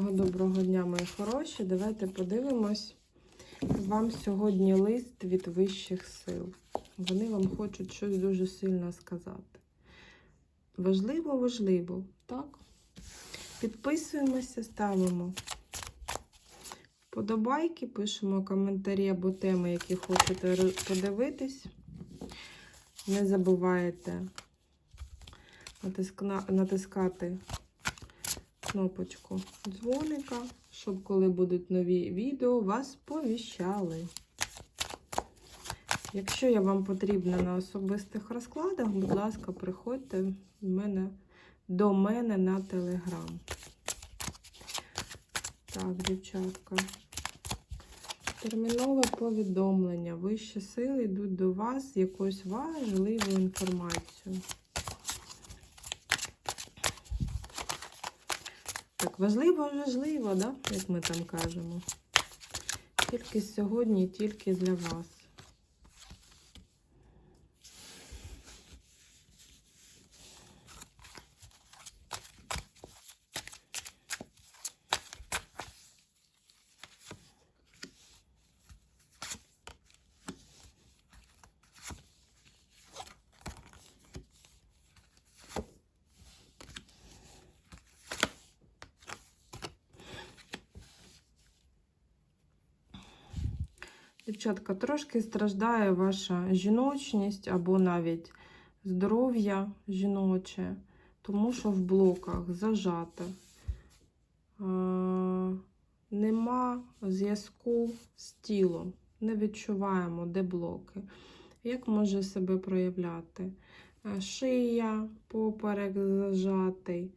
Доброго дня, мої хороші. Давайте подивимось. Вам сьогодні лист від вищих сил. Вони вам хочуть щось дуже сильно сказати. Важливо, важливо, так? Підписуємося, ставимо вподобайки, пишемо коментарі або теми, які хочете подивитись. Не забувайте натискати кнопочку дзвоника, щоб коли будуть нові відео, вас повіщали. Якщо я вам потрібна на особистих розкладах, будь ласка, приходьте мене, до мене на телеграм. Так, дівчатка. Термінове повідомлення. Вищі сили йдуть до вас з якоюсь важливою інформацією. Так, важливо, важливо, да? як ми там кажемо. Тільки сьогодні, тільки для вас. Дівчатка, трошки страждає ваша жіночність або навіть здоров'я жіноче, тому що в блоках зажато. Е, Нема зв'язку з тілом, не відчуваємо, де блоки. Як може себе проявляти? Шия, поперек зажатий,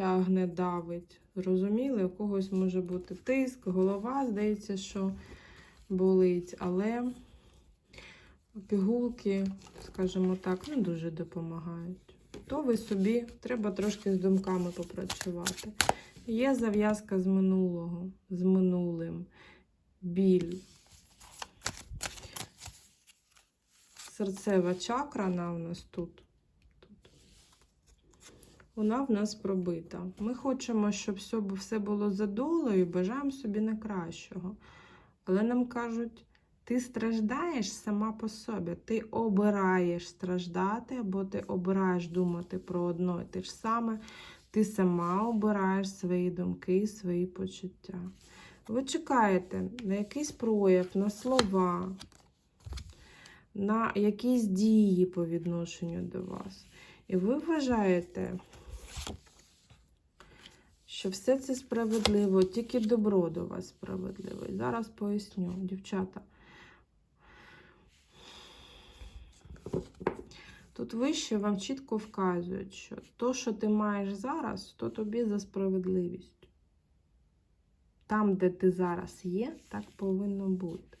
тягне, давить. Зрозуміли, у когось може бути тиск, голова, здається, що болить, але пігулки, скажімо так, не дуже допомагають. То ви собі треба трошки з думками попрацювати. Є зав'язка з минулого, з минулим, біль. Серцева чакра вона у нас тут. Вона в нас пробита. Ми хочемо, щоб все, було за долею, бажаємо собі найкращого. Але нам кажуть, ти страждаєш сама по собі. Ти обираєш страждати, або ти обираєш думати про одно і те ж саме. Ти сама обираєш свої думки, свої почуття. Ви чекаєте на якийсь прояв, на слова, на якісь дії по відношенню до вас. І ви вважаєте, що все це справедливо, тільки добро до вас справедливе. І Зараз поясню, дівчата. Тут вище вам чітко вказують, що то, що ти маєш зараз, то тобі за справедливість. Там, де ти зараз є, так повинно бути.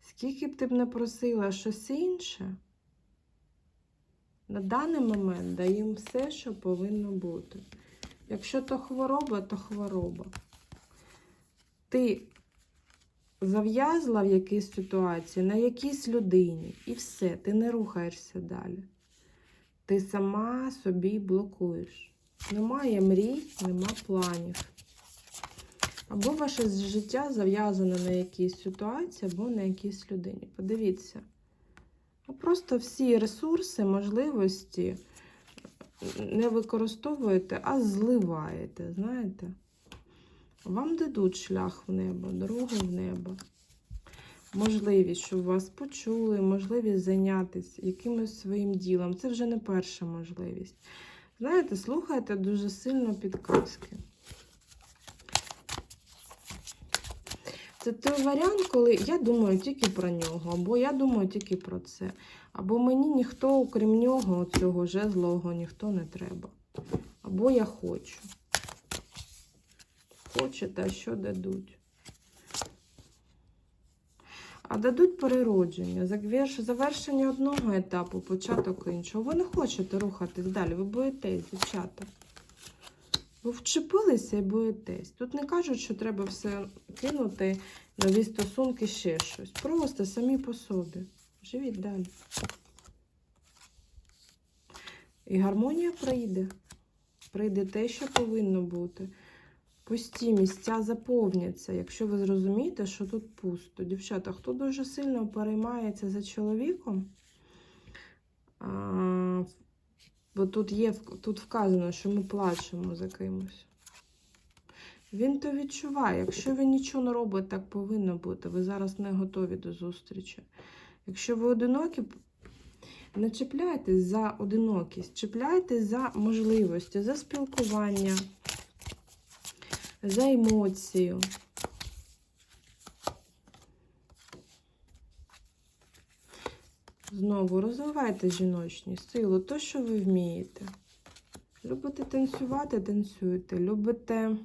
Скільки б ти б не просила щось інше, на даний момент даємо все, що повинно бути. Якщо то хвороба, то хвороба. Ти зав'язла в якійсь ситуації на якійсь людині, і все, ти не рухаєшся далі. Ти сама собі блокуєш. Немає мрій, нема планів. Або ваше життя зав'язане на якійсь ситуації, або на якійсь людині. Подивіться. Просто всі ресурси, можливості не використовуєте, а зливаєте, знаєте? Вам дадуть шлях в небо, дорогу в небо. Можливість, щоб вас почули, можливість зайнятися якимось своїм ділом. Це вже не перша можливість. Знаєте, слухайте дуже сильно підказки. Це той варіант, коли я думаю тільки про нього, або я думаю тільки про це. Або мені ніхто, окрім нього, цього жезлого, ніхто не треба. Або я хочу. Хочете, а що дадуть? А дадуть переродження, завершення одного етапу, початок іншого. Ви не хочете рухатись далі, ви боїтесь, дівчата. Ви вчепилися і боїтесь. Тут не кажуть, що треба все кинути, нові стосунки, ще щось. Просто самі по собі. Живіть далі. І гармонія прийде. прийде те, що повинно бути. Пусті місця заповняться, якщо ви зрозумієте, що тут пусто. Дівчата, хто дуже сильно переймається за чоловіком, а, бо тут є тут вказано, що ми плачемо за кимось. Він то відчуває. Якщо він нічого не робить, так повинно бути. Ви зараз не готові до зустрічі. Якщо ви одинокі, не чіпляйтесь за одинокість, чіпляйтесь за можливості, за спілкування, за емоцію. Знову розвивайте жіночність, силу, то, що ви вмієте. Любите танцювати, танцюйте. Любите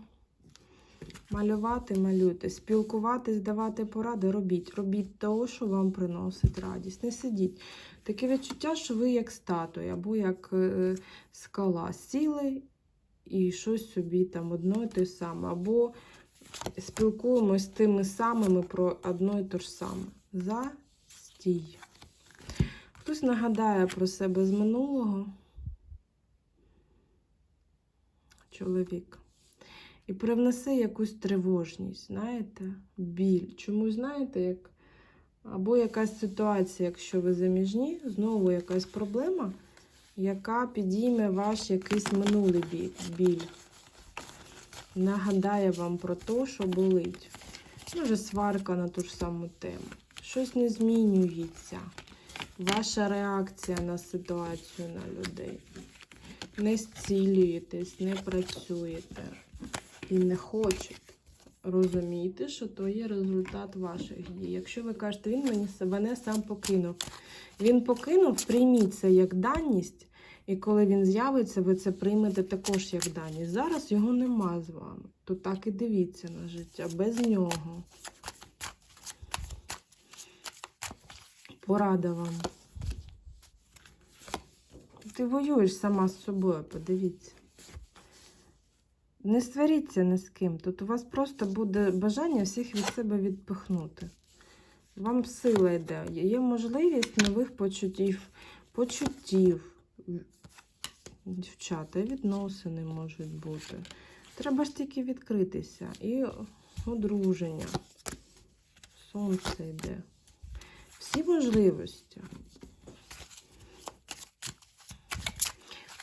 малювати, малюйте. Спілкуватись, давати поради, робіть. Робіть того, що вам приносить радість. Не сидіть. Таке відчуття, що ви як статуя або як е, скала. Сіли і щось собі там одно і те саме. Або спілкуємось з тими самими про одно і те ж саме. Застій. Хтось нагадає про себе з минулого. Чоловік. І привнесе якусь тривожність, знаєте, біль. Чому знаєте, як або якась ситуація, якщо ви заміжні, знову якась проблема, яка підійме ваш якийсь минулий біль. Нагадає вам про те, що болить. Може, сварка на ту ж саму тему. Щось не змінюється. Ваша реакція на ситуацію на людей. Не зцілюєтесь, не працюєте і не хочете. Розумійте, що то є результат ваших дій. Якщо ви кажете, він мені мене сам покинув. Він покинув, прийміть це як даність, і коли він з'явиться, ви це приймете також як даність. Зараз його нема з вами. То так і дивіться на життя без нього. Порада вам. Ти воюєш сама з собою, подивіться. Не сваріться ні з ким. Тут у вас просто буде бажання всіх від себе відпихнути. Вам сила йде. Є можливість нових почуттів, почуттів. Дівчата, відносини можуть бути. Треба ж тільки відкритися. І одруження. Сонце йде. Всі можливості.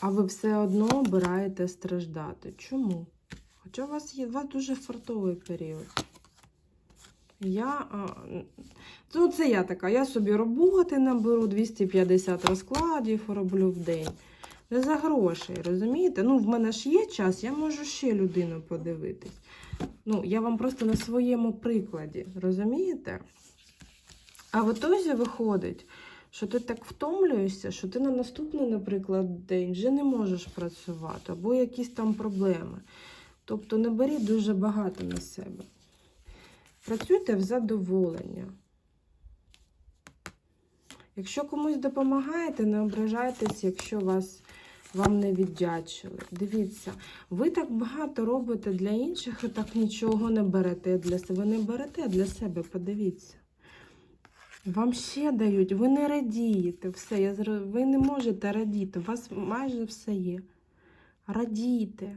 А ви все одно обираєте страждати. Чому? Хоча у вас є у вас дуже фартовий період. Я, ну, це я така, я собі роботи наберу 250 розкладів, роблю в день. Не за грошей, розумієте? Ну, в мене ж є час, я можу ще людину подивитись. Ну, я вам просто на своєму прикладі, розумієте? А в ітозі виходить, що ти так втомлюєшся, що ти на наступний, наприклад, день вже не можеш працювати, або якісь там проблеми. Тобто не беріть дуже багато на себе. Працюйте в задоволення. Якщо комусь допомагаєте, не ображайтесь, якщо вас, вам не віддячили. Дивіться, ви так багато робите для інших і так нічого не берете для себе. Ви не берете для себе, подивіться. Вам ще дають, ви не радієте. Все, я зр... ви не можете радіти, у вас майже все є. Радійте.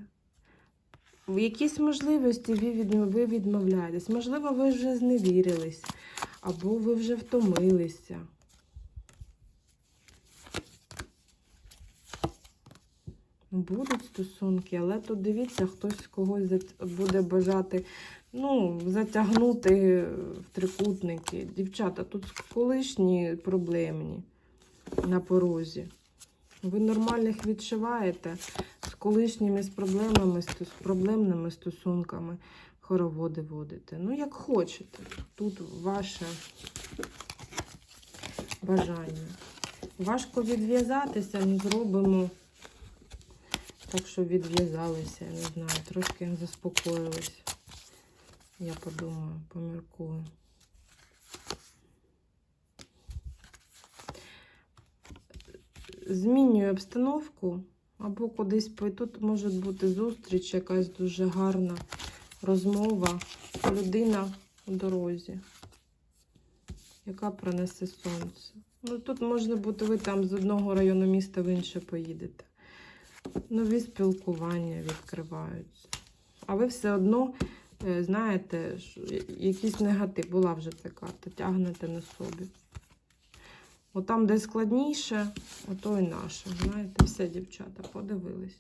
В якісь можливості ви, від... ви відмовляєтесь. Можливо, ви вже зневірились, або ви вже втомилися. Будуть стосунки, але тут дивіться, хтось когось буде бажати ну, затягнути в трикутники. Дівчата, тут колишні проблемні на порозі. Ви нормальних відчуваєте з колишніми з проблемами, з проблемними стосунками хороводи водите. Ну, як хочете. Тут ваше бажання. Важко відв'язатися, ми зробимо так, що відв'язалися, я не знаю, трошки заспокоїлись. Я подумаю, поміркую. Змінюю обстановку або кудись тут може бути зустріч, якась дуже гарна розмова. Людина у дорозі, яка принесе сонце. Ну, тут може бути, ви там з одного району міста в інше поїдете. Нові спілкування відкриваються. А ви все одно, е, знаєте, якийсь негатив, була вже ця карта, тягнете на собі. От там, де складніше, ото і наше. Знаєте, все, дівчата, подивились.